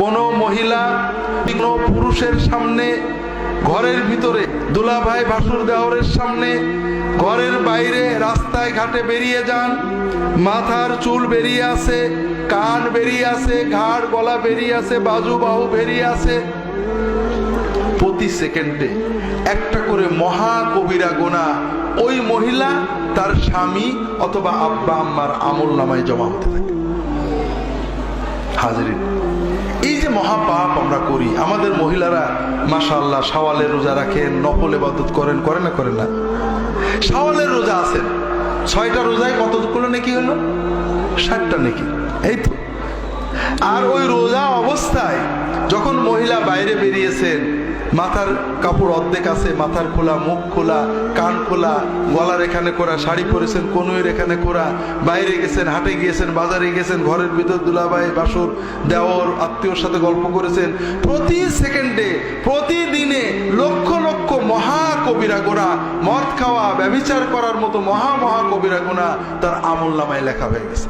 কোনো মহিলা কোনো পুরুষের সামনে ঘরের ভিতরে দুলাভাই ভাসুর দেওরের সামনে ঘরের বাইরে রাস্তায় ঘাটে বেরিয়ে যান, মাথার চুল বেরিয়ে আসে, কান বেরিয়ে আসে, ঘাড় গলা বেরিয়ে আসে, বাজু বাহু বেরিয়ে আসে। প্রতি সেকেন্ডে একটা করে মহা কবিরা গোনা ওই মহিলা তার স্বামী অথবা আব্বা, আম্মার আমল নামায় জমা হতে থাকে। হাজিরিন এই যে মহাপাপ আমরা করি, আমাদের মহিলারা মাশাআল্লাহ সওয়ালের রোজা রাখেন নকল এবাদত করেন, করে না করেন না। সাওয়ালের রোজা আছেন ছয়টা রোজায় কতগুলো নাকি হলো? ষাটটা নাকি। এই তো। আর ওই রোজা অবস্থায় যখন মহিলা বাইরে বেরিয়েছেন, মাথার কাপড় অর্ধেক আছে, মাথার খোলা, মুখ খোলা, কান খোলা, গলার এখানে করা, শাড়ি পরেছেন কনুয়ের এখানে করা, বাইরে গেছেন, হাটে গিয়েছেন, বাজারে গেছেন, ঘরের ভিতর দুলাভাই, বাসুর, দেওর, আত্মীয়র সাথে গল্প করেছেন। প্রতি সেকেন্ডে, প্রতিদিনে লক্ষ লক্ষ মহা কবিরা গোনা, মদ খাওয়া, ব্যভিচার করার মতো মহা মহা কবিরা গোনা তার আমল নামায় লেখা হয়ে গেছে।